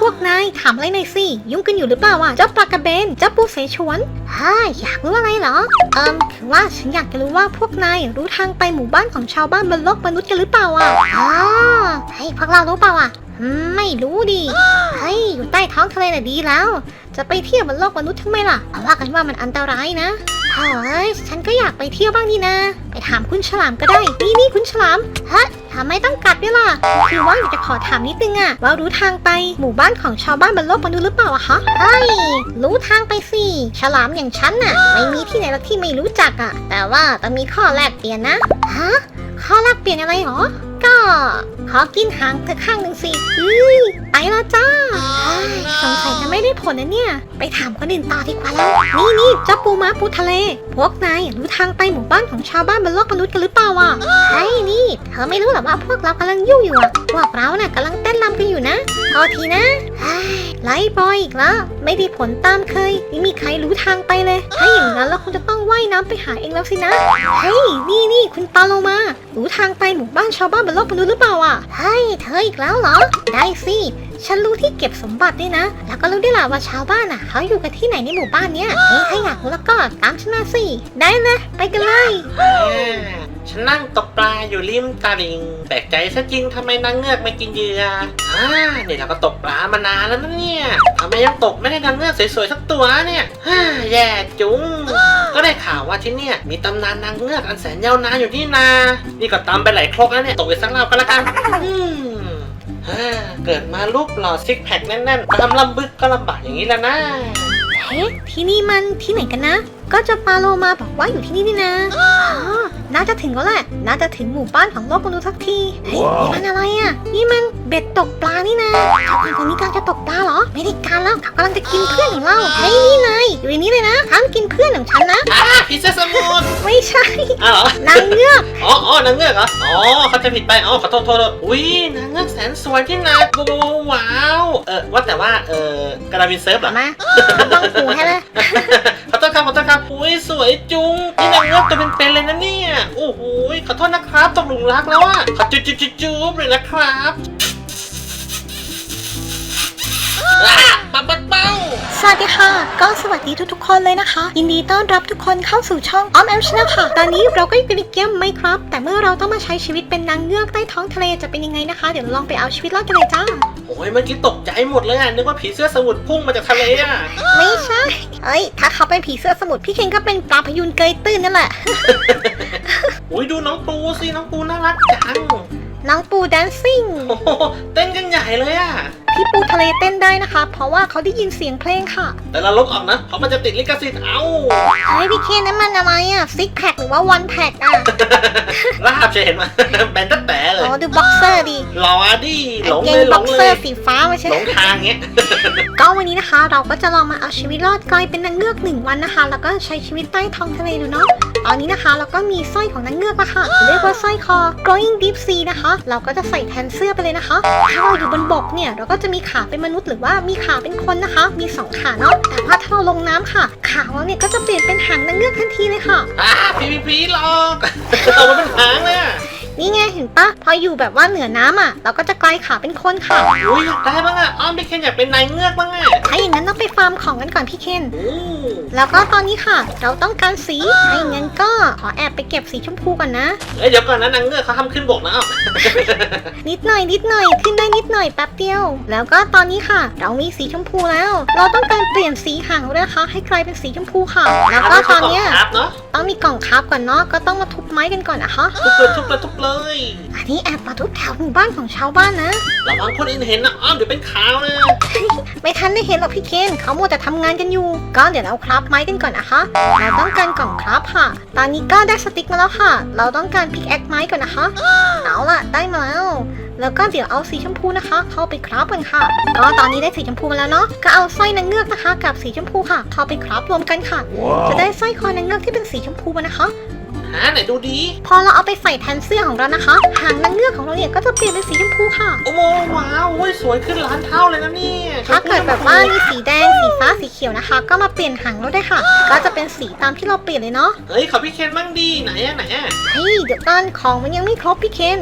พวกนายถามอะไรหน่อยสิ ยุ่งกันอยู่หรือเปล่าอะเจ้าปลากระเบนเจ้าปูเสฉวนฮ่าอยากรู้อะไรเหรอ เอิมคือว่าฉันอยากจะรู้ว่าพวกนายรู้ทางไปหมู่บ้านของชาวบ้านบนโลกมนุษย์กันหรือเปล่าอะอ๋อเฮ้พวกเรารู้เปล่าอะไม่รู้ดิเฮ้ยอยู่ใต้ท้องทะเลน่ะดีแล้ว จะไปเที่ยวบนโลกมนุษย์ทำไมล่ะเพราว่ากันว่ามันอันตรายนะเฮ้ยฉันก็อยากไปเที่ยวบ้างนี่นะ ไปถามคุณฉลามก็ได้ นี่นี่คุณฉลามฮะ ทำไมต้องกัดด้วยล่ะคือว่าอยากจะขอถามนิดนึงอะว่ารู้ทางไปหมู่บ้านของชาวบ้านบนโลกมนุษย์หรือเปล่าอะคะเฮ้ยรู้ทางไปสิฉลามอย่างฉันน่ะไม่มีที่ไหนหรอกที่ไม่รู้จักอะแต่ว่าต้องมีข้อแลกเปลี่ยนนะฮะข้อแลกเปลี่ยนอะไรหรอก็ขอกินหางเธอข้างหนึ่งสิอุ้ยไปแล้วจ้าเฮ้ยสงสัยจะไม่ได้ผลนะเนี่ย ไปถามคนอื่นต่อดีกว่าแล้ว นี่นี่เจ้าปูม้าปูทะเล พวกนายรู้ทางไปหมู่บ้านของชาวบ้านบนโลกมนุษย์กันหรือเปล่าอะเฮ้ยนี่ เธอไม่รู้หรอว่าพวกเรากำลังยุ่งอยู่อะ พวกเราน่ะกำลังเต้นรำกันอยู่นะโทษทีนะเฮ้ยไล่บอยอีกแล้ว ไม่ได้ผลตามเคย ไม่มีใครรู้ทางไปเลย ถ้าอย่างนั้นเราคงจะต้องว่ายน้ำไปหาเองแล้วสินะ เฮ้ย นี่นี่คุณปาโลมา รู้ทางไปหมู่บ้านชาวบ้านบนโลกมนุษย์หรือเปล่าอะเฮ้เธออีกแล้วเหรอ ได้สิ ฉันรู้ที่เก็บสมบัติด้วยนะ แล้วก็รู้ด้วยล่ะว่าชาวบ้านอะ เขาอยู่กันที่ไหนในหมู่บ้านเนี้ยเฮ้ยถ้าอยากรู้แล้วก็ตามฉันมาสิ ได้เลยไปกันเลย ฉันนั่งตกปลาอยู่ริมตลิ่งแปลกใจซะจริงทำไมนางเงือกไม่กินเหยื่ออ่าเนี่ยเราก็ตกปลามานานแล้วนะเนี่ยทำไมยังตกไม่ได้นางเงือกสวยๆสักตัวเนี่ยฮ่าแย่จุงก็ได้ข่าวว่าที่เนี่ยมีตำนานนางเงือกอันแสนยาวนานอยู่นี่นา นี่ก็ตามไปหลายครกแล้วเนี่ยตกไปสักรอบก็แล้วกันอืมฮ่าเกิดมารูปหล่อซิกแพคแน่นๆตามลำบึกก็ลำบากอย่างนี้แล้วนะ เฮ้ ที่นี่มันที่ไหนกันนะ ก็เจะปาโลมาบอกว่าอยู่ที่นี่นี่นะอ๋อน่าจะถึงแล้วแหละ น่าจะถึงหมู่บ้านของโลกมนุษย์สักที เฮ้ยนี่มันอะไรอะ นี่มันเบ็ดตกปลานี่นะเขาคนนี้กำลังจะตกปลาเหรอ ไม่ได้การแล้วเขากำลังจะกินเพื่อนของเรา เฮ้ยนี่นายอยู่ในนี้เลยนะห้ามกินเพื่อนของฉันนะ อ่าพิซซ่าสมุนไม่ใช่ อ้าวเหรอ นางเงือก อ๋ออ๋อนางเงือกเหรอ อ๋อ เขาใจะผิดไป อ๋อ ขอโทษโทษโทษอุ้ยนางเงือกแสนสวยที่นาโอ้ว้าว เออว่าแต่ว่า เออกระดาษวินเซิร์ฟเหรอ มาบ้องหูให้เลย ขอโทษครับขอโทษครับอุ้ยสวยจุงนี่นางเงือกตัวเป็นๆเลยนะเนี่ย โอ้โหยขอโทษนะครับตกหลุมรักแล้วอะขอจุ๊บจุ๊บจุ๊บจุ๊บเลยนะครับอะปั๊บปั๊บเป้า สวัสดีค่ะ ก็สวัสดีทุกๆ คนเลยนะคะ ยินดีต้อนรับทุกคนเข้าสู่ช่องออมแอมชนะค่ะ ตอนนี้เราก็อยู่ในเกมไม่ครับ แต่เมื่อเราต้องมาใช้ชีวิตเป็นนางเงือกใต้ท้องทะเลจะเป็นยังไงนะคะ เดี๋ยวเราลองไปเอาชีวิตรอดกันเลยจ้า โอ้ยเมื่อกี้ตกใจหมดเลยอะนึกว่าผีเสื้อสมุทรพุ่งมาจากทะเลอะ ไม่ใช่ เอ้ย ถ้าเขาเป็นผีเสื้อสมุทรพี่เคนก็เป็นปลาพยูนเกยตื้นนั่นแหละ อุ้ยดูน้องปูสิน้องปูน่ารักจัง น้องปูแดนซิ่ง โอ้โหเต้นกันใหญ่เลยอะพี่ปูทะเลเต้นได้นะคะ เพราะว่าเขาได้ยินเสียงเพลงค่ะแต่เราลบออกนะเพราะมันจะติดลิขสิทธิ์เอาเฮ้ยพี่เคนนั่นมันอะไรอะซิกแพคหรือว่าวันแพคอะลาบจะเห็นมาแบนตั้งแต่เล อ๋ยอดูบ็อกเซอร์ดิหล่อดิหลงเกเลงยหลบ็อกงเซเลอยร์สีฟ้าไม่ใช่หลงทางเงี้ย ก็วันนี้นะคะเราก็จะลองมาเอาชีวิตรอดกลายเป็นนางเงือกหนึ่งวันนะคะ แล้วก็ใช้ชีวิตใต้ท้องทะเลดูเนาะตอนนี้นะคะเราก็มีสร้อยของนางเงือกละค่ะเรียกว่าสร้อยคอ growing deep sea นะคะ เราก็จะใส่แทนเสื้อไปเลยนะคะถ้าเราอยู่บนบกเนี่ยเราก็จะมีขาเป็นมนุษย์หรือว่ามีขาเป็นคนนะคะ มีสองขาเนาะแต่ว่าถ้าเราลงน้ำค่ะ ขาเราเนี่ยก็จะเปลี่ยนเป็นหางนางเงือกทันทีเลยค่ะ อ่าพีพีพีหลอกเอามาเป็นหางเลยอะ นี่ไงเห็นปะพออยู่แบบว่าเหนือน้ำอะ เราก็จะกลายขาเป็นคนค่ะอุ้ยอยากได้บ้างอะอ้อมพี่เคนอยากเป็นนายเงือกบ้างอะถ้าอย่างนั้นต้องไปฟาร์มของกันก่อนพี่เคน โอ้แล้วก็ตอนนี้ค่ะ เราต้องการสีถ้าอย่างนั้นก็ขอแอบไปเก็บสีชมพูก่อนนะ เอ้ยเดี๋ยวก่อนนะนางเงือกเขาทำขึ้นบกนะอ้อมนิดหน่อยนิดหน่อยขึ้นได้นิดหน่อยแป๊บเดียว แล้วก็ตอนนี้ค่ะ เรามีสีชมพูแล้ว เราต้องการเปลี่ยนสีหางด้วยนะคะให้กลายเป็นสีชมพูค่ะ แล้วก็ตอนเนี้ยครับเนาะต้องมีกล่องคราฟก่อนเนาะก็ต้องมาทุบไม้กันก่อนนะคะทุบเลยทุบเลยทุบเลยอันนี้แอบมาทุบแถวหมู่บ้านของชาวบ้านนะ ระวังคนอื่นเห็นนะอ้อมเดี๋ยวเป็นข่าวนะไม่ทันได้เห็นหรอกพี่เคนเขามัวแต่ทำงานกันอยู่ก็เดี๋ยวเราคราฟไม้กันก่อนนะคะ เราต้องการกล่องคราฟค่ะ ตอนนี้ก็ได้สติ๊กมาแล้วค่ะ เราต้องการพิกแอคไม้ก่อนนะคะ เอาล่ะได้มาแล้ว แล้วก็เดี๋ยวเอาสีชมพูนะคะ เข้าไปคราฟกันค่ะ ก็ตอนนี้ได้สีชมพูมาแล้วเนาะ ก็เอาสร้อยนางเงือกนะคะ กับสีชมพูค่ะ เข้าไปคราฟรวมกันค่ะ จะได้สร้อยคอนางเงือกที่เป็นสีชมพูมานะคะ หาไหนดูดี พอเราเอาไปใส่แทนเสื้อของเรานะคะ หางนางเงือกของเราเนี่ยก็จะเปลี่ยนเป็นสีชมพูค่ะ โอ้โหว้าวโอ้ยสวยขึ้นล้านเท่าเลยนะเนี่ยถ้าเกิดแบบว่ามีสีแดง สีฟ้า สีเขียวนะคะ ก็มาเปลี่ยนหางเราได้ค่ะ ก็จะเป็นสีตามที่เราเปลี่ยนเลยเนาะ เฮ้ยขอพี่เคนบ้างดีไหนอะไหนอะเฮ้ยเดี๋ยวก่อนของมันยังไม่ครบพี่เคน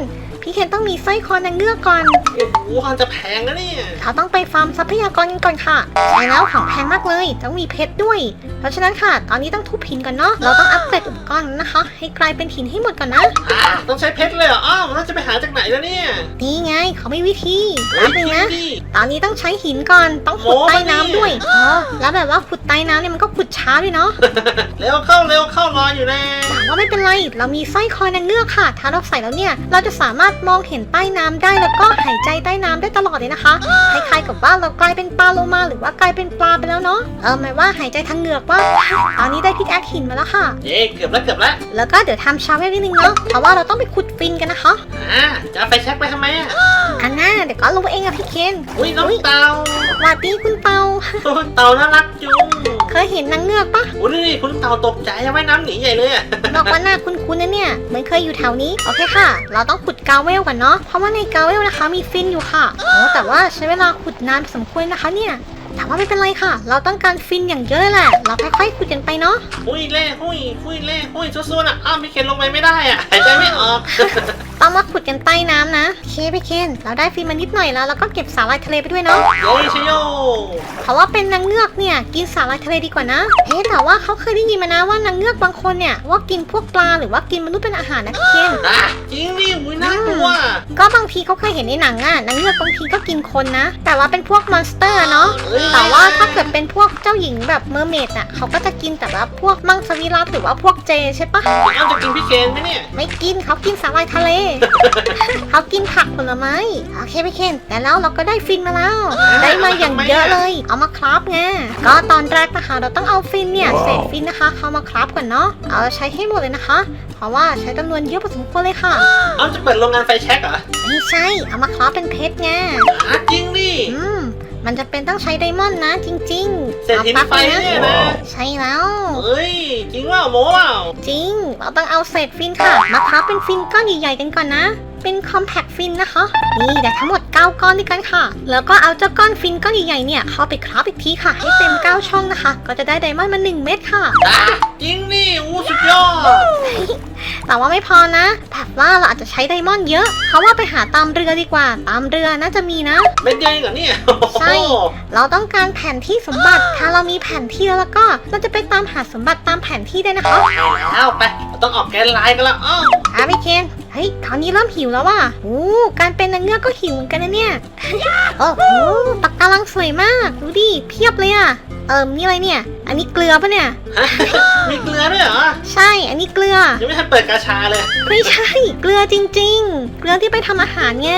พี่พี่เคนต้องมีสร้อยคอนางเงือกก่อนโอ้โหมันจะแพงนะเนี่ยเราต้องไปฟาร์มทรัพยากรกันก่อนค่ะใช่แล้วของแพงมากเลยต้องมีเพชรด้วย เพราะฉะนั้นค่ะ ตอนนี้ต้องทุบหินก่อนเนาะเราต้องอัปเกรดอุปกรณ์นะคะ ให้กลายเป็นหินให้หมดก่อนนะอ่าต้องใช้เพชรเลยเหรอ อ้าวเราจะไปหาจากไหนแล้วเนี่ยนี่ไงเขาไม่วิธีเฮ้แป๊ยบนึงจรินะงดิตอนนี้ต้องใช้หินก่อนต้องขุดโม้ใต้ปะน้ำเนี่ยด้วยอ๋อแล้วแบบว่าขุดใต้น้ำเนี่ยมันก็ขุดช้าด้วยเนาะเร็วเข้าเร็วเข้ารออยู่นะ แต่ว่าไม่เป็นไรเรามีสร้อยคอนางเงือกค่ะ ถ้าเราใส่แล้วเนี่ย เราจะสามารถมองเห็นใต้น้ำได้แล้วก็หายใจใต้น้ำได้ตลอดเลยนะคะคล้ายๆกับว่าเรากลายเป็นปลาโลมาหรือว่ากลายเป็นปลาไปแล้วเนาะเออหมายว่าหายใจทางเหงือกว่าตอนนี้ได้พิกแอคหินมาแล้วค่ะเย้เกือบแล้วเกือบแล้วแล้วก็เดี๋ยวทำชาเวลนิดนึงเนาะเพราะว่าเราต้องไปขุดฟินกันนะคะอ่าจะเอาไฟแช็กไปทำไมอะอันน่าเดี๋ยวก็รู้เองอะพี่เคนอุ้ยน้องเต่าหวัดดีคุณเตาตัวเต่าน่ารักจุง เคยเห็นนางเงือกปะอุ้ยนี่คุณเต่าตกใจว่ายน้ำหนีใหญ่เลยอะบอกว่าหน้าคุ้นๆนะเนี่ยเหมือนเคยอยู่แถวนี้ โอเคค่ะ เราต้องขุดกาเวลก่อนเนาะ เพราะว่าในกาเวลนะคะมีฟินอยู่ค่ะโอ้แต่ว่าใช้เวลาขุดนานพอสมควรนะคะเนี่ยแต่ว่าไม่เป็นไรค่ะ เราต้องการฟินอย่างเยอะเลยแหละ เราค่อยๆขุดกันไปเนาะหุยเล่หุยหุยเล่หุยสู้ๆนะอ้าวพี่เคนลงไปไม่ได้อะหายใจไม่ออก ต้องมาขุดกันใต้น้ำนะโอเคพี่เคนเราได้ฟินมานิดหน่อยแล้วแล้วก็เก็บสาหร่ายทะเลไปด้วยเนาะเย้ชโยเพราะว่าเป็นนางเงือกเนี่ยกินสาหร่ายทะเลดีกว่านะ เฮ้แต่ว่าเขาเคยได้ยินมานะว่านางเงือกบางคนเนี่ยว่ากินพวกปลาหรือว่ากินมนุษย์เป็นอาหารนะพี่เคนอะจริงดิอุ้ยน่ากลัว ก็บางทีเขาเคยเห็นในหนังอะนางเงือกบางทีก็กินคนนะ แต่ว่าเป็นพวกมอนสเตอร์เนาะเอ้ยแต่ว่าถ้าเกิดเป็นพวกเจ้าหญิงแบบเมอร์เมดน่ะเขาก็จะกินแต่ว่าพวกมังสวิรัตหรือว่าพวกเจใช่ปะอ้าวจะกินพี่เคนไหมเนี่ย ไม่กินเขากินสาหร่ายทะเลเขากินผักผลไม้โอเคพี่เคนแต่แล้วเราก็ได้ฟินมาแล้ว ได้มาอย่างเยอะเลย เอามาคราฟไงก็ตอนแรกนะคะเราต้องเอาฟินเนี่ยเศษฟินนะคะเข้ามาคราฟก่อนเนาะเอาใช้ให้หมดเลยนะคะ เพราะว่าใช้จำนวนเยอะพอสมควรเลยค่ะอ้าวจะเปิดโรงงานไฟแช็กเหรอไม่ใช่เอามาคราฟเป็นเพชรไงอะจริงดิอื มมันจะเป็นต้องใช้ไดมอนด์นะ จริงๆเศษหินอาไฟแป๊บเนี่ยนะ ใช่แล้วเอ้ย จริงว่าโม้เปล่าจริง เราต้องเอาเศษฟินค่ะ มาคราฟเป็นฟินก้อนใหญ่ๆกันก่อนนะ เป็นคอมแพคฟินนะคะ นี่ได้ทั้งหมด 9 ก้อนด้วยกันค่ะ แล้วก็เอาเจ้าก้อนฟินก้อนใหญ่ๆเนี่ยเข้าไปคราฟอีกทีค่ะ ให้เต็ม 9 ช่องนะคะ ก็จะได้ไดมอนด์มา 1 เม็ดค่ะอะจริงดิอู้สุดยอด แต่ว่าไม่พอนะแบบว่าเราอาจจะใช้ไดมอนด์เยอะ เขาว่าไปหาตามเรือดีกว่า ตามเรือน่าจะมีนะ เป็นยังไงเหรอเนี่ยใช่ เราต้องการแผนที่สมบัติ ถ้าเรามีแผนที่แล้วแล้วก็ เราจะไปตามหาสมบัติตามแผนที่ได้นะคะใช่แล้วไปเราต้องออกแกนไลน์กันแล้วอ้าว อาพี่เคนเฮ้ยคราวนี้เริ่มหิวแล้วว่ะโอ้การเป็นนางเงือกก็หิวเหมือนกันนะเนี่ย โอ้โหปากการังสวยมาก ดูดิ เพียบเลยอะ เอิมนี่อะไรเนี่ย อันนี้เกลือปะเนี่ย ฮะมีเกลือด้วยเหรอ ใช่ อันนี้เกลือ ยังไม่ทันเปิดกาชาเลย ไม่ใช่ เกลือจริง ๆ เกลือที่ไปทำอาหารไง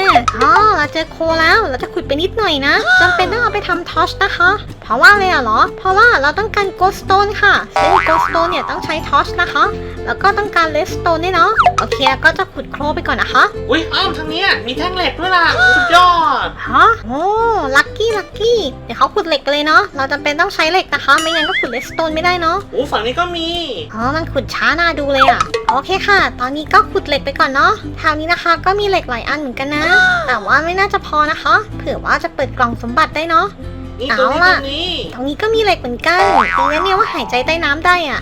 อ๋อเราเจอโคแล้ว เราจะขุดไปนิดหน่อยนะจำเป็นต้องเอาไปทำทอชนะคะ เพราะว่าอะไรอะเหรอ เพราะว่าเราต้องการโกสโตนค่ะ ซึ่งโกสโตนเนี่ยต้องใช้ทอชนะคะ แล้วก็ต้องการเลสโตนด้วยเนาะ โอเค ก็จะขุดโครไปก่อนนะคะ อุ้ยอ้าวทางเนี้ยมีแท่งเหล็กด้วยล่ะสุดยอด ฮะ โอ้ ลัคกี้ ลัคกี้ เดี๋ยวเขาขุดเหล็กกันเลยเนาะ เราจำเป็นต้องใช้เหล็กนะคะ ไม่งั้นก็ขุดเลสโตนไม่ได้เนาะโอ้ฝั่งนี้ก็มี อ๋อ มันขุดช้าน่าดูเลยอะ่ะโอเคค่ะ ตอนนี้ก็ขุดเหล็กไปก่อนเนาะแถวนี้นะคะ ก็มีเหล็กหลายอันเหมือนกันนะ แต่ว่าไม่น่าจะพอนะคะ เผื่อว่าจะเปิดกล่องสมบัติได้เนาะ นี่ตรงนี้เอาตล่ะรงนี้ตรงนี้ก็มีเหล็กเหมือนกันดีนะเนี่ยว่าหายใจใต้น้ำได้อะ่ะ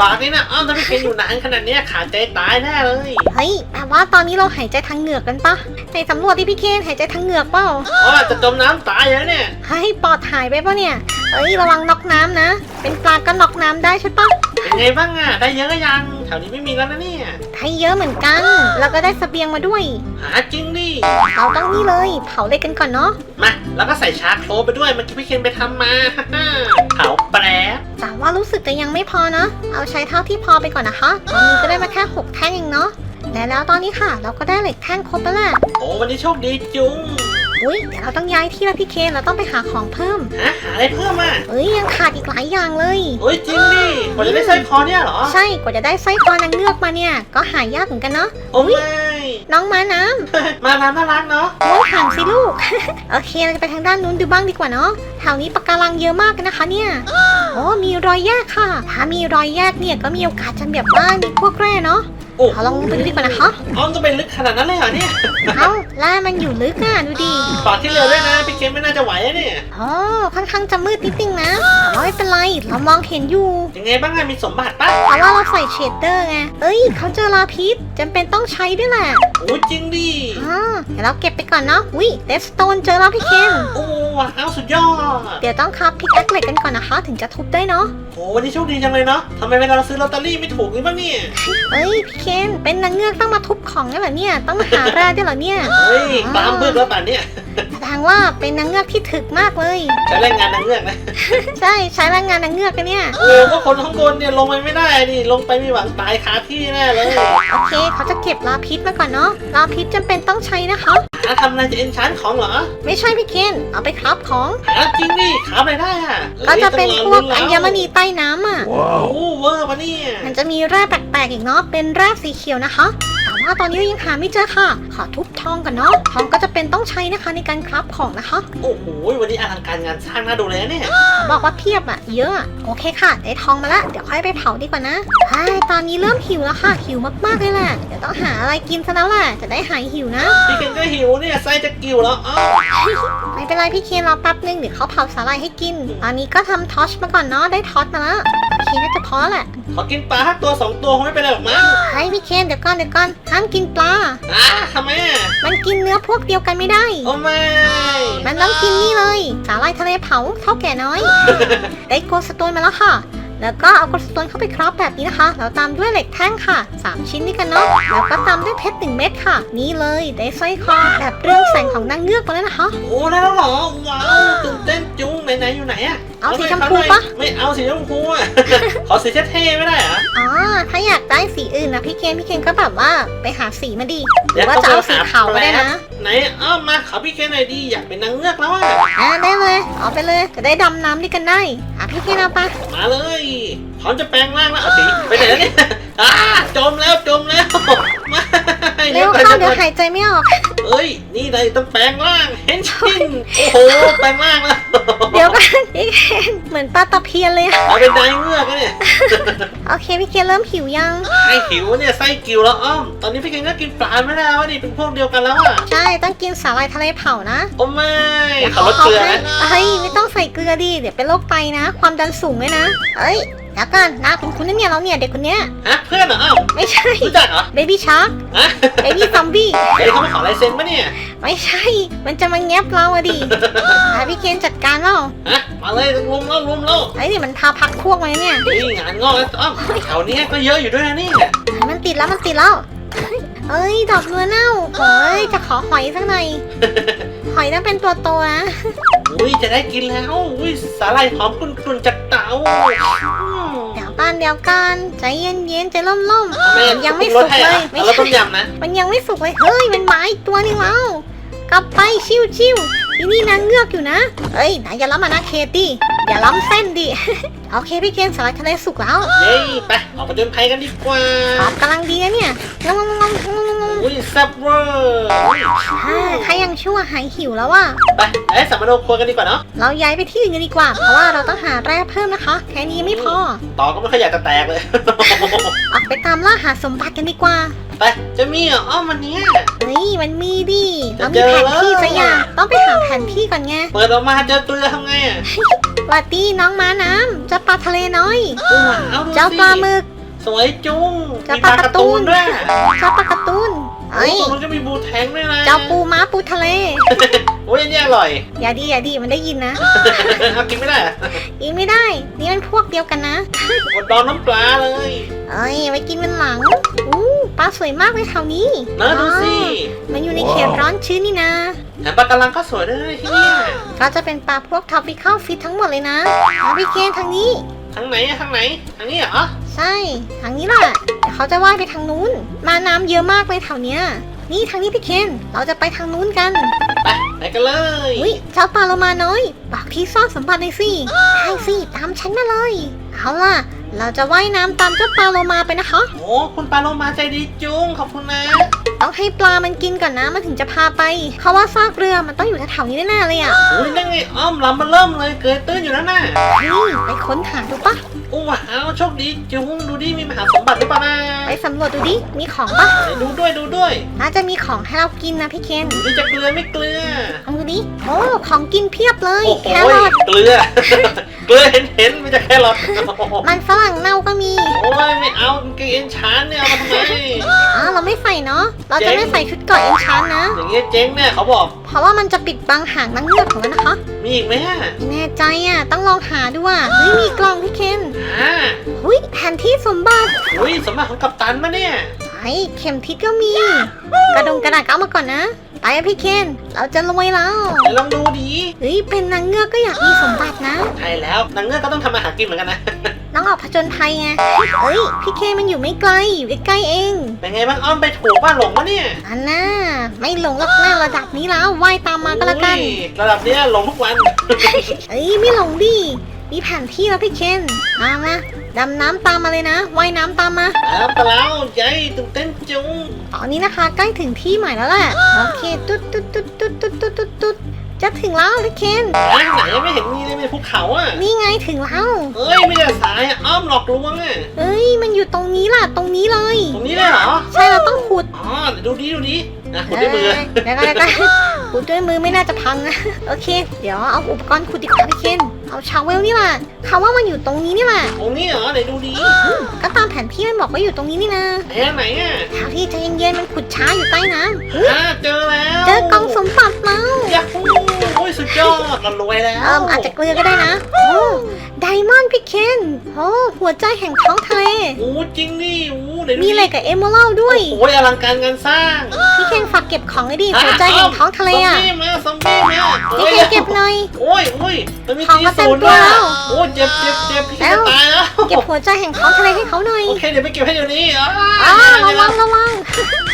ฝากนี่นะอ้าวถ้าพี่เคนอยู่นานขนาดเนี้ยขาดใจตายแน่เลยเฮ้ยแต่ว่าตอนนี้เราหายใจทางเหงือกกันปะในสำรวจที่พี่เคนหายใจทางเหงือกเปล่าอ๋อจะจมน้ำตายแล้วเนี่ย เฮ้ยปอดหายไปปะเนี่ยเอ้ยระวังน็อกน้ำนะ เป็นปลาก็น็อกน้ำได้ใช่ปะเป็นไงบ้างอะ ได้เยอะก็ยัง แถวนี้ไม่มีแล้วนะเนี่ย ให้เยอะเหมือนกัน แล้วก็ได้เสบียงมาด้วย หาจริงดิ เราต้องนี่เลย เผาเหล็กกันก่อนเนาะ มา แล้วก็ใส่ชาร์จโคลไปด้วยเมื่อกี้พี่เคนไปทำมา เผาแปรบแต่ว่ารู้สึกจะยังไม่พอนะ เอาใช้เท่าที่พอไปก่อนนะคะตอนนี้ก็ได้มาแค่6แท่งเองเนาะและแล้วตอนนี้ค่ะ เราก็ได้เหล็กแท่งครบแล้วแหละ โอ้วันนี้โชคดีจุง อุ้ยเดี๋ยวเราต้องย้ายที่แล้วพี่เคนเราต้องไปหาของเพิ่มหาหาอะไรเพิ่มอะเอ้ยยังขาดอีกหลายอย่างเลย โอ้ยจริงดิกว่าจะได้สร้อยคอเนี่ยเหรอใช่กว่าจะได้สร้อยคอนางเงือกมาเนี่ย ก็หายากเหมือนกันเนาะโอ้ไม่น้องม้าน้มาน้ำน่ารักเนาะำโอ้ยผ่านสิลูก โอเคเราจะไปทางด้านนู้นดูบ้างดีกว่าเนาะแถวนี้ปะการังเยอะมากกันนะคะเนี่ยโอ้มีรอยแยกค่ะ ถ้ามีรอยแยกเนี่ยก็มีโอกาสจะแบบว่ามีพวกแร่เนาะ โอ้เอาลองลงไปดูดีกว่านะคะอ้อมจะเป็นลึกขนาดนั้นเลยเหรอเนี่ย เอาล่ามันอยู่ลึกอะดูดิฝากที่เรือด้วยนะพี่เกมไม่น่าจะไหวอะเนี่ยอ๋อค่อนข้างจะมืดนิดนึงนะแต่ว่าไม่เป็นไรเรามองเห็นอยู่ยังไงบ้างอะมีสมบัติปะเพราะว่าเราใส่เชดเดอร์ไงเอ้ยเขาเจอลาพิษจำเป็นต้องใช้ด้วยแหละโอ้จริงดิอ่าเดี๋ยวเราเก็บไปก่อนเนาะวิเดสโตนเจอแล้วพี่เคนโอ้ว้าวสุดยอด เดี๋ยวต้องครับพิกแอคเหล็กกันก่อนนะคะ ถึงจะทุบได้เนาะโอ้วันนี้โชคดีจังเลยเนาะทำไมเวลาเราซื้อลอตเตอรี่ไม่ถูกเลยบ้างเนี่ย เอ้ยพี่เคน เป็นนางเงือกต้องมาทุบของนี่เหรอเนี่ย ต้องมาหาแร่ด้วยเหรอเนี่ย เฮ้ยตามบึกแล้วป่านเนี่ยแสดงว่าเป็นนางเงือกที่ถึกมากเลย ใช้แรงงานนางเงือกนะใช่ใช้แรงงานนางเงือกกันเนี่ยโอ้ก็คนข้างบนเนี่ยลงไปไม่ได้นี่ลงไปมีหวังตายคาที่แน่เลย โอเคเขาจะเก็บลาพิษมาก่อนเนาะลาพิษจำเป็นต้องใช้นะคะ หาทำอะไรจะเอ็นชานของเหรอไม่ใช่พี่เคนเอาไปครับของหาจริงดิขาอะไรได้อะก็จะเป็นพวกอัญมณีใต้น้ำอะโอ้เวอร์ปะเนี่ยมันจะมีแร่แปลกๆอีกเนาะเป็นแร่สีเขียวนะคะแต่ ว่าตอนนี้เรายังหาไม่เจอค่ะ ขอทุบทองก่อนเนาะทองก็จะเป็นต้องใช้นะคะในการคราฟของนะคะ โอ้โหวันนี้อลังการงานสร้างน่าดูเลยนะเนี่ยบอกว่าเพียบอะเยอะอะโอเคค่ะได้ทองมาแล้วเดี๋ยวค่อยไปเผาดีกว่านะใช่ตอนนี้เริ่มหิวแล้วค่ะหิวมากๆเลยแหละเดี๋ยวต้องหาอะไรกินซะแล้วแหละจะได้หายหิวนะพี่เคนก็หิวเนี่ยไส้จะกิ่วแล้วอ้าว ไม่เป็นไรพี่เคนรอแป๊บนึงเดี๋ยวเขาเผาสาหร่ายให้กิน ตอนนี้ก็ทำทอชมาก่อนเนาะได้ทอชมาแล้วโอเคน่าจะพอแล้วแหละขอกินปลาทักตัวสองตัวคงไม่เป็นไรหรอกมั้งเฮ้ยพี่เคนเดี๋ยวก่อนเดี๋ยวก่อนห้ามกินปลา อ่าทำไมอะมันกินเนื้อพวกเดียวกันไม่ได้ โอ้ไม่มันต้องกินนี่เลย สาหร่ายทะเลเผาเท่าแก่น้อย ได้โกลสโตนมาแล้วค่ะ แล้วก็เอาโกลสโตนเข้าไปครอบแบบนี้นะคะแล้วตามด้วยเหล็กแท่งค่ะ 3 ชิ้นด้วยกันเนาะแล้วก็ตามด้วยเพชรหนึ่งเม็ดค่ะ นี่เลยได้สร้อยคอแบบเรื่องแสงของนางเงือกมาแล้วนะคะโอ้ได้แล้วเหรอว้าวตื่นเต้นจุ้งไหนๆอยู่ไหนอะเอาสีหน่ยชมพูขหน่อยปะไม่เอาสีชมพูอะขอสีเท่ๆไม่ได้เหรออ๋อถ้าอยากได้สีอื่นนะพี่เคนพี่เคนก็แบบว่าไปหาสีมาดีหเดี๋รืยวอว่าจะเอาสีขาวก็ได้นะ ไหนอ้าวมาขอพี่เคนหน่อยดีอยากเป็นนางเงือกแล้วอะอ่าได้เลยเอาไปเลยจะได้ดำน้ำด้วยกันได้อะพี่เคนเอาไปมาเลยพร้อมจะแปลงร่างแล้วเอาสีไปไหนแล้วเนี่ยอ่าจมแล้วจมแล้ว ไม่เร็วก่อนเข้าเดี๋เดี๋ยยววก่อนหายใจไม่ออก เอ้ย นี่เลยต้องแปลงร่างเห็นชินโอ้โห แปลงร่างแล้ว เดี๋ยวกันพี่เคนเหมือนปลาตะเพียนเลยอะเอาเป็นนายเงือกอะเนี่ย โอเคพี่เคนเริ่มหิวยัง ไอหิวเนี่ยไส้กิวแล้วอ้อม ตอนนี้พี่เคนก็กินปลาไม่ได้แล้วอะดิเป็นพวกเดียวกันแล้วอะใช่ ต้องกินสาหร่ายทะเลเผานะโอ้ไม่ขอลดเกลือนะ เฮ้ยไม่ต้องใส่เกลือดิ เดี๋ยวเป็นโรคไตนะ ความดันสูงเลยนะ เอ้ย เดี๋ยวก่อนหน้าคุณคุณนั่นเนี่ยเราเนี่ยเด็กคนเนี้ยฮะเพื่อนเหรออ้อมไม่ใช่รู้จักเหรอเบบี้ชาร์กฮะเบบี้ซอมบี้เดี๋ยวเขามาขอลายเซ็นปะเนี่ย ไม่ใช่ มันจะมาแงบเราอะดิหาพี่เคนจัดการเปล่าฮะมาเลยรุมแล้วรุมแล้วไอ้นี่มันพาพักพวกมาเนี่ยนี่งานงอกแล้วอ้อมแถวเนี้ยก็เยอะอยู่ด้วยนะเนี่ยมันติดแล้วมันติดแล้วเอ้ยดอกเรือเน่าโอ้ยจะขอหอยสักหน่อยหอยต้องเป็นตัวโตนะอุ้ยจะได้กินแล้วอุ้ยสาหร่ายหอมกลุ่นๆจากเตาานเดียวกันใจเย็นเย็ใจล่มร่มยังไม่สุกเลยไม่ใช่มันยังไม่สุกเลยเฮ้ยมันหมาอีกตัวนึงแล้วกลับไปชิวชิวที่นี่นางเงือกอยู่นะเฮ้ยนายอย่าล้ำมานะเคตี้อย่าล้ำเส้นดิโอเคพี่เคนสลัดคะแนนสุกแล้วเย้ไปออกไปจนไพยกันดีกว่าครักำลังดีนะเนี่ยงงงงง อุ้ยแซ่บเวอร์อ่าใครยังชั่วหายหิวแล้วว่ะ ไปไอ้สัมมโนครัวกันดีกว่าเนาะเราย้ายไปที่อื่นกันดีกว่า เพราะว่าเราต้องหาแร่เพิ่มนะคะ แค่นี้ไม่พอ ต่อก็ไม่ค่อยอยากจะแตกเลย ออกไปตามล่าหาสมบัติกันดีกว่า ไปจะมีเหรออ้อมวันเนี้ยเฮ้ยมันมีดิเรามีจะเจอแผนที่แล้วสักอย่างต้องไปหาแผนที่ก่อนไงเปิดออกมาเจอตัวทำไงอะสวัสดีน้องม้าน้ำเจ้าปลาทะเลน้อย ว้าวดูสิเจ้าปลาหมึก สวยจุ้งเจ้ามีปลาการ์ตูนด้วย เจ้าปลาการ์ตูน เอ้เอ้ยยตรงนู้นก็มีบูแทงด้วยนะเจ้าปูม้าปูทะเลโอ้ยอันนี้อร่อย อย่าดีอย่าดีมันได้ยินนะ เอากินไม่ได้อะกินไม่ได้ นี่มันพวกเดียวกันนะหมดดอนน้ำปลาเลย เอ้ยไว้กินมันหลังอู้ปลาสวยมากเลยแถวนี้เนอะดูสิอ๋อมันอยู่ในเขตร้อนชื้นนี่นะ แถมปลากระลังก็สวยด้วยที่เนี่ยก็จะเป็นปลาพวกท็อปปิคอลฟิตทั้งหมดเลยนะมาพี่เกนทางนี้ ทางไหนอะทางไหนทางนี้เหรอใช่ทางนี้แหละ เดี๋ยวเขาจะว่ายไปทางนู้น มาน้ำเยอะมากเลยแถวเนี้ย นี่ทางนี้พี่เคน เราจะไปทางนู้นกัน ไปไปกันเลยอุ้ยเจ้าปลาโลมาน้อย บอกที่ซ่อนสมบัติหน่อยสิใช่สิตามฉันมาเลย เอาล่ะ เราจะว่ายน้ำตามเจ้าปลาโลมาไปนะคะโอ้คุณปลาโลมาใจดีจุ้งขอบคุณนะ ต้องให้ปลามันกินก่อนนะมันถึงจะพาไป เพราะว่าซากเรือมันต้องอยู่แถวๆนี้แน่ๆเลยอะอุ้ยนั่นไงอ้อมลำมันเริ่มเลยเกยตื้นอยู่นั่นน่ะนี่ไปค้นหาดูปะโอ้ว้าวโชคดีจุงดูดิมีมหาสมบัติหรือเปล่านะไปสำรวจดูดิ มีของปะไหนดูด้วยดูด้วยน่าจะมีของให้เรากินนะพี่เคนดูดิจะเกลือไม่เกลือเอาดูดิ โอ้ ของกินเพียบเลยโอ้โหแครอทเกลือ เกลือเห็นเห็นๆมันจะแค่รอทโอ้โหมันฝรั่งเน่าก็มี โอ้ยไม่เอากางเกงเอ็นชานเนี่ยเอามาทำไมอ๋อเราไม่ใส่เนาะ เราจะไม่ใส่ชุดเกราะเอ็นชานนะ อย่างเงี้ยเจ๊งเนี่ยเขาบอก เพราะว่ามันจะปิดบังหางนางเงือกของมันนะคะ มีอีกไหมฮะไม่แน่ใจอะต้องลองหาดูอะเฮ้ยมีกล่องพี่เคนอ่าหุยแผนที่สมบัติอุ้ยสมบัติของกัปตันมาเนี่ย ไอ้เข็มทิศก็มี กระดงกระดาษก็เอามาก่อนนะไปอะพี่เคนเราจะรวยแล้วไหนลองดูดีเฮ้ยเป็นนางเงือกก็อยากมีสมบัตินะ ใช่แล้วนางเงือกก็ต้องทำอาหารกินเหมือนกันนะ น้องออกผจญภัยไงเฮ้ยพี่เคมันอยู่ไม่ไกลอยู่ใกล้ๆเองเป็นไงบ้างอ้อมไปถูกป้าหลงปะเนี่ยอันน่าไม่หลงหรอกหน้ระดับนี้แล้วว่ายตามมาก็แล้วกันระดับเนี้ยหลงทุกวันเอ้ยไม่หลงดิมีแผนที่แล้วพี่เคนมามาดำน้ำตามมาเลยนะว่ายน้ำตามมาแล้ไปแล้วใจตื่นเต้นจุงตอนนี้นะคะ ใกล้ถึงที่หมายแล้วแหละโอเคตุ๊ดตุ๊ดตุ๊ดตุ๊ดตุ๊ดตุ๊ดตุ๊ด จะถึงแล้วพี่เคนไหนไหนไม่เห็นมีเลยมีภูเขาอะนี่ไงถึงแล้วเอ้ยไม่ได้สายอะอ้อมหลอกลวงอะเอ้ยมันอยู่ตรงนี้ล่ะตรงนี้เลย ตรงนี้เลยเหรอใช่เราต้องขุดอ๋อเดี๋ยวดูดีดูดีนะขุดด้วยมือเดี๋ยวก็เดี๋ยวก็ขุดด้วยมือไม่น่าจะพังนะโอเค เดี๋ยวเอาอุปกรณ์ขุดดีกว่าพี่เคน เอาชาวเวลนี่แหละคำว่ามันอยู่ตรงนี้นี่แหละตรงนี้เหรอไหนดูดีก็ตามแผนที่มันบอกว่าอยู่ตรงนี้นี่นะไหนอะไหนอะแถวที่ใจเย็นๆมันขุดช้าอยู่ใต้น้ำอุ๊ยอ่าเจอแล้ว เจอกล่องสมบัติแล้วยาฮูโอ้ยสุดยอดเรารวยแล้วเอิมอาจจะเกลือก็ได้นะโอ้ไดมอนด์พี่เคนโอ้หัวใจแห่งท้องทะเลโอ้จริงดิโอ้ไหนดูมีดิเหล็กกับเอมเมอรัลด์ด้วยโอ้ยอลังการงานสร้างพี่เคนฝากเก็บของเลยดิหัวใจแห่งท้องทะเลอะซอมบี้มาซอมบี้มาพี่เคนเก็บหน่อยโอ้ยโอ้ยมันมีของจีมาเต็ศูมนย์ตัวด้วยแล้ว โอ้ยเจ็บเจ็บเจ็บพี่แล้จะวตายแล้ว เก็บหัวใจแห่งท้องทะเลให้เขาหน่อยโอเคเดี๋ยวไปเก็บให้เดี๋ยวนี้อ้าอ้าวระวังระวัง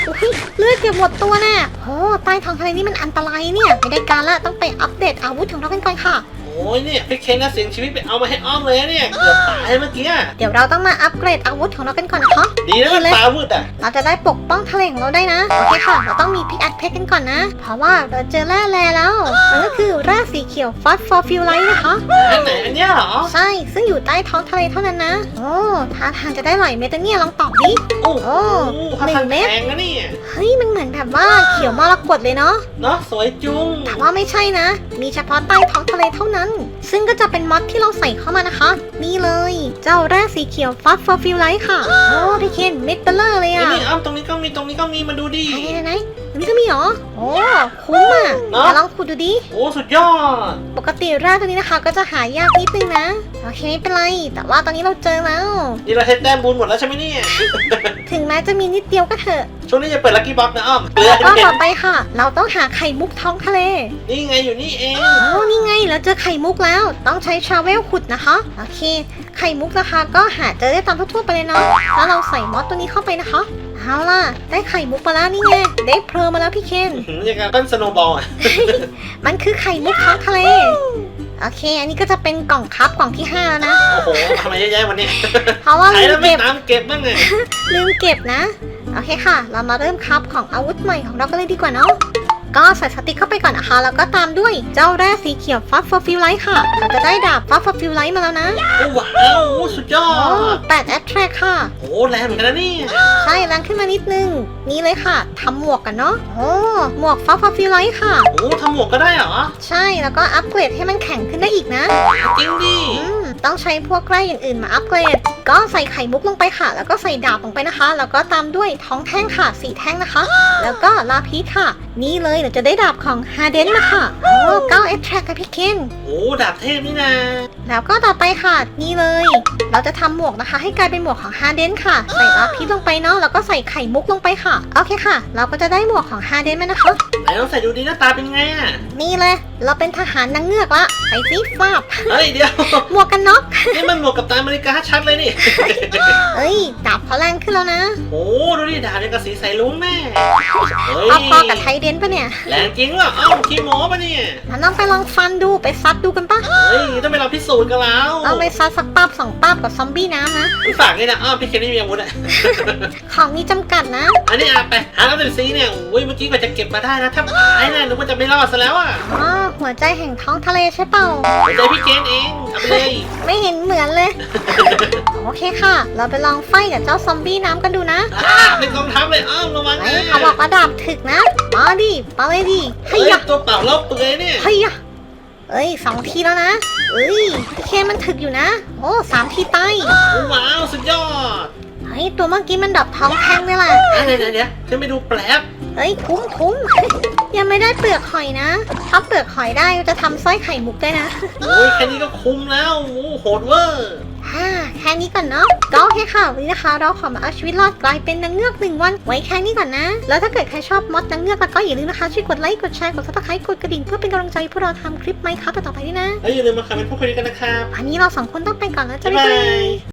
อุ๊ยเลือดเกือบหมดตัวน่ะโอ้ใต้ท้องทะเลนี่มันอันตรายเนี่ย ไม่ได้การละต้องไปอัปเดตอาวุธของเรากันก่อนค่ะ โอ้ยเนี่ยพี่เคนน่ะเสียงชีวิตไปเอามาให้อ้อมเลยนะเนี่ยเกือบตายเมื่อกี้อะเดี๋ยวเราต้องมาอัปเกรดอาวุธของเรากันก่อนนะคะดีนะมันเลยตามืดอะเราจะได้ปกป้องทะเลของเราได้นะ โอเคค่ะ เราต้องมีพิกแอคเพชรกันก่อนนะ เพราะว่าเราเจอแร่แร่แล้ว มันก็คือแร่สีเขียวฟอสฟอร์ฟิลไลท์นะคะอันไหนอันเนี้ยเหรอ ใช่ ซึ่งอยู่ใต้ท้องทะเลเท่านั้นนะ โอ้ท่าทางจะได้หลายเม็ดนะเนี่ยลองตอบดิ โอ้โหโอ้ค่อนหนึ่ข้างงเม็ดแพงนะเนี่ย เฮ้ย มันเหมือนแบบว่าเขียวมรกตเลยเนาะ เนาะสวยจุงแต่ว่าไม่ใช่นะ มีเฉพาะใต้ท้องทะเลเท่านั้น ซึ่งก็จะเป็นมอดที่เราใส่เข้ามานะคะ นี่เลย เจ้าแร่สีเขียวฟอสฟอร์ฟิลไลท์ค่ะ โอ้พี่เคนเม็ดเบลเลอร์เลยไอ้อะนี่อ้อมตรงนี้ก็มีตรงนี้ก็มีมาดูดิไหนไหนไหนตรงนี้ก็มีเหรอ โอ้คุ้มอะเนอะเดี๋ยวลองขุดดูดิ โอ้สุดยอด ปกติแร่ตัวนี้นะคะ ก็จะหายากนิดนึงนะ โอเคไม่เป็นไร แต่ว่าตอนนี้เราเจอแล้ว นี่เราเฮ็ดแต้มบุญหมดแล้วใช่ไหมเนี่ย ถึงแม้จะมีนิดเดียวก็เถอะช่วงนี้จะเปิดลัคกี้บ็อกนะอ้อมเกลือแล้วก็ต่อไปค่ะ เราต้องหาไข่มุกท้องทะเล นี่ไงอยู่นี่เองโอ้นี่ไงเราเจอไข่มุกแล้ว ต้องใช้ชาเวลขุดนะคะ โอเค ไข่มุกนะคะ ก็หาเจอได้ตามทั่วๆไปเลยเนาะ แล้วเราใส่มอสตัวนี้เข้าไปนะคะ เอาล่ะ ได้ไข่มุกมาแล้วนี่ไง ได้เพลิงมาแล้วพี่เคนหืมอย่างกับต้นสโนว์บอลอะ มันคือไข่มุกท้องทะเล โอเค อันนี้ก็จะเป็นกล่องคับกล่องที่ห้าแล้วนะ โอ้โหทำไมเยอะแยะวันนี้เพราะว่าใช้ลืแล้วมไม่เก็บ ตามเก็บบ้างไงลืมเก็บนะ โอเคค่ะ เรามาเริ่มคับของอาวุธใหม่ของเรากันเลยดีกว่าเนาะ ก็ใส่สติ๊กเข้าไปก่อนนะคะ แล้วก็ตามด้วยเจ้าแร่สีเขียวฟัฟฟอร์ฟิลไลท์ค่ะเราจะได้ดาบฟัฟฟอร์ฟิลไลท์มาแล้วนะโอ้ว้าวโอ้สุดยอโอ้ดแปดแอตแทรกค่ะโอ้แรงเหมือนกันนะเนี่ยใช่แรงขึ้นมานิดนึง นี่เลยค่ะทำหมวกกันเนาะโอ้หมวกฟัฟฟอร์ฟิลไลท์ค่ะโอ้ทำหมวกก็ได้เหรอ ใช่แล้วก็อัปเกรดให้มันแข็งขึ้นได้อีกนะ จริงดิอืม ต้องใช้พวกแร่อย่างอื่นมาอัปเกรด ก็ใส่ไข่มุกลงไปค่ะ แล้วก็ใส่ดาบลงไปนะคะ แล้วก็ตามด้วยท้องแท่งค่ะสี่แท่งนะคะ แล้วก็ลาพีค่ะ นี่เลยเราจะได้ดาบของฮาเดนนะคะโอ้เก้าเอฟแทร็กค่ะพี่เคนโอ้ดาบเทพนี่นะแล้วก็ต่อไปค่ะนี่เลย เราจะทำหมวกนะคะ ให้กลายเป็นหมวกของฮาเดนค่ะ ใส่ลาพีชลงไปเนาะแล้วก็ใส่ไข่มุกลงไปค่ะโอเคค่ะ เราก็จะได้หมวกของฮาเดนมานะคะไหนลองใส่ดูดีหน้าตาเป็นไงอะนี่เลย เราเป็นทหารนางเงือกละไปซิฟาบเฮ้ยเดี๋ยวหมวกกันน็อกนี่มันหมวกกับตาอเมริกาชัดเลยนี่เอ้ยดาบเขาแรงขึ้นแล้วนะโอ้ดูดิดาบยังกับสีใสลุงแม่เฮ้ยพอๆกับไทเดนปะเนี่ยแรงจริงว่ะเอ้าขี้โม้ปะเนี่ยเราต้องไปลองฟันดูไปซัดดูกันปะเฮ้ยต้องไปเราพิสูจน์กันแล้วต้องไปซัดสักปับสองปับกับซอมบี้น้ำนะพี่ฝากนี่นะอ้าวพี่เคนนี่มีอาวุธอะ ของมีจำกัดนะ อันนี้อะไปหาแล้วหน่อยสิเนี่ยโอ้ยเมื่อกี้กว่าจะเก็บมาได้นะแทบบหายเลยนึกว่าจะไม่รอดซะแล้วอะอ๋อหัวใจแห่งท้องทะเลใช่เปล่าหัวใจพี่เจนเองเอาไปเลยไม่เห็นเหมือนเลย โอเคค่ะ เราไปลองไฟกับเจ้าซอมบี้น้ำกันดูนะอ่าเป็นกองทัพเลยอ้าวระวังไอ้นะเขาบอกว่าดาบถึกนะ มาดิมาเลยดิเฮ้เฮ้ยยยะตัวเปล่าเล่าเปลือยเนี่ย เฮ้ยยะ เอ้ยสองทีแล้วนะ เอ้ยพี่เคนมันถึกอยู่นะ โอ้สามทีตายว้าวสุดยอดเฮ้ยตัวเมื่อกี้มันดับท้องแทงเลยล่ะอะเดี๋ยวเดี๋ยวเดี๋ยวฉันไปดูแป๊บเอ้ยคุ้มคุ้มยังไม่ได้เปลือกหอยนะถ้าเปลือกหอยได้จะทำสร้อยไข่มุกได้นะ โอ้ยแค่นี้ก็คุ้มแล้วโอ้โหโหดเวอร์ ฮ่าแค่นี้ก่อนเนาะก็โอเคค่ะวันนี้นะคะ เราขอมาเอาชีวิตรอดกลายเป็นนางเงือกหนึ่งวันไว้แค่นี้ก่อนนะ แล้วถ้าเกิดใครชอบมดนางเงือกแล้วก็อย่าลืมนะคะช่วยกดไลค์กดแชร์กดซับสไครต์กดกระดิ่งเพื่อเป็นกำลังใจให้พวกเราทำคลิปไหมครับต่อไปด้วยนะแล้วอย่าลืมมาคอมเมนต์พูดคุยกันนะครับวันนี้เราสองคนต้องไปก่อนแล้วจ้ะบ๊ายบ๊ายบาบายย